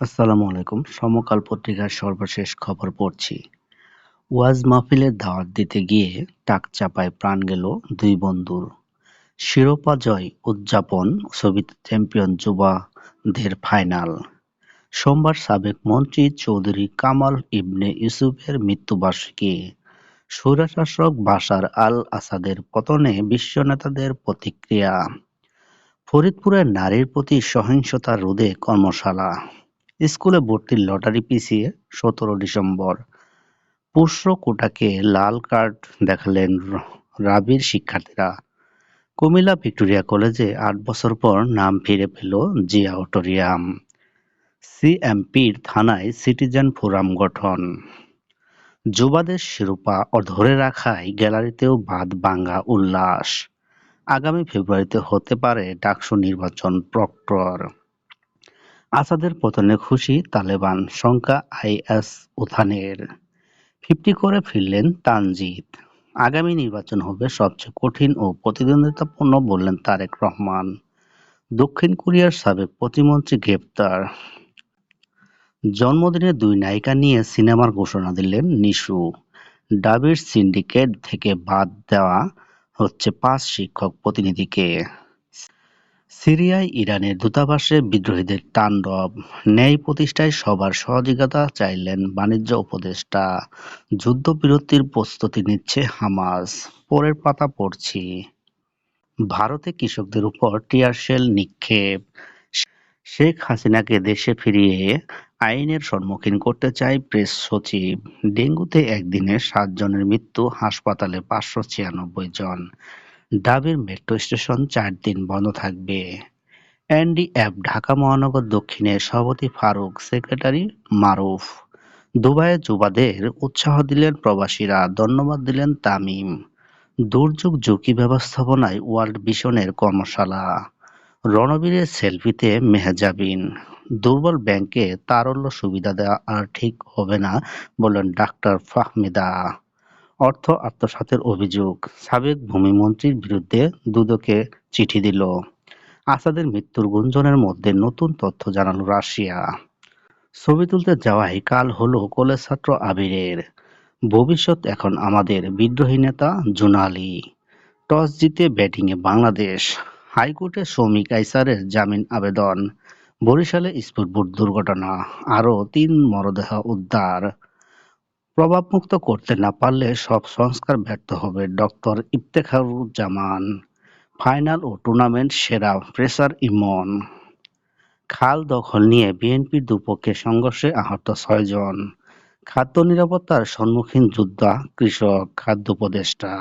আসসালামু আলাইকুম। সমকাল পত্রিকার সর্বশেষ খবর পড়ছি। ওয়াজ মাহফিলের দাওয়াত দিতে গিয়ে টাকচাপায় প্রাণ গেল দুই বন্ধুর। শিরোপা জয় উদযাপন, ছবিতে চ্যাম্পিয়ন যুবাদের ফাইনাল। সোমবার সাবেক মন্ত্রী চৌধুরী কামাল ইবনে ইউসুফের মৃত্যুবার্ষিকী। স্বৈরশাসক বাশার আল আসাদের পতনে বিশ্ব নেতাদের প্রতিক্রিয়া। ফরিদপুরে নারীর প্রতি সহিংসতা রোধে কর্মশালা। স্কুলে ভর্তির লটারি পিছিয়ে সতেরো ডিসেম্বর। পুষ্য কোটাকে লাল কার্ড দেখালেন রাবির শিক্ষার্থীরা। কুমিল্লা ভিক্টোরিয়া কলেজে আট বছর পর নাম ফিরে পেল জিয়া অটোরিয়াম। সিএমপির থানায় সিটিজেন ফোরাম গঠন। যুবাদের শিরোপা ধরে রাখায় গ্যালারিতেও বাদ বাঙ্গা উল্লাস। আগামী ফেব্রুয়ারিতে হতে পারে ডাকসু নির্বাচন প্রক্টর। আসাদের পতনে খুশি তালেবান, শঙ্কা আইএস উত্থানের। ফিফটি করে ফিরলেন তানজিদ। আগামী নির্বাচন হবে সবচেয়ে কঠিন ও প্রতিদ্বন্দ্বিতাপূর্ণ বললেন তারেক রহমান। দক্ষিণ কোরিয়ার সাবেক প্রতিমন্ত্রী গ্রেপ্তার। জন্মদিনে দুই নায়িকা নিয়ে সিনেমার ঘোষণা দিলেন নিশু। ডাবির সিন্ডিকেট থেকে বাদ দেওয়া হচ্ছে পাঁচ শিক্ষক প্রতিনিধিকে। সিরিয়ায় ইরানের দূতাবাসে বিদ্রোহীদের তাণ্ডব। ন্যায় প্রতিষ্ঠায় সবার সহযোগিতা চাইলেন বাণিজ্য উপদেষ্টা। যুদ্ধবিরতির প্রস্তুতি নিচ্ছে হামাস। পরের পাতা পড়ছি। ভারতে কৃষকদের উপর টিয়ারশেল নিক্ষেপ। শেখ হাসিনাকে দেশে ফিরিয়ে আইনের সম্মুখীন করতে চায় প্রেস সচিব। ডেঙ্গুতে একদিনে সাত জনের মৃত্যু, হাসপাতালে পাঁচশো ছিয়ানব্বই জন। ডাবের মেট্রো স্টেশন চার দিন বন্ধ থাকবে। এনডিএফ ঢাকা মহানগর দক্ষিণের সভাপতি ফারুক সেক্রেটারি মারুফ। দুবাইয়ে যুবাদের উৎসাহ দিলেন প্রবাসীরা, ধন্যবাদ দিলেন তামিম। দুর্যোগ ঝুঁকি ব্যবস্থাপনায় ওয়ার্ল্ড ভিশনের কর্মশালা। রণবীরের সেলফিতে মেহজাবিন। দুর্বল ব্যাংকে তারল্য সুবিধা দেওয়া আর ঠিক হবে না বললেন ডাক্তার ফাহমিদা। অর্থ আত্মসাতের অভিযোগ। সাবেক ভূমিমন্ত্রীর বিরুদ্ধে দুদকে চিঠি দিল। আসাদের মৃত্যুর গুঞ্জনের মধ্যে নতুন তথ্য জানালো রাশিয়া। ছবি তুলতে যাওয়াই কাল হলো কলেজ ছাত্র আবিরের। ভবিষ্যৎ এখন আমাদের বিদ্রোহী নেতা জুনালি টস জিতে ব্যাটিংয়ে বাংলাদেশ। হাইকোর্টে শ্রমিক আইসারের জামিন আবেদন। বরিশালে স্পিডবোট দুর্ঘটনা। আরও তিন মরদেহ উদ্ধার। প্রভাবমুক্ত করতে না পারলে সব সংস্কার ব্যর্থ হবে। ডক্টর ইফতেখারুজ্জামান, ফাইনাল ও টুর্নামেন্ট সেরা প্রেসার ইমন। খাল দখল নিয়ে বিএনপির দুপক্ষে সংঘর্ষে আহত ছয়জন খাদ্য নিরাপত্তার সম্মুখীন যোদ্ধা, কৃষক, খাদ্য উপদেষ্টা।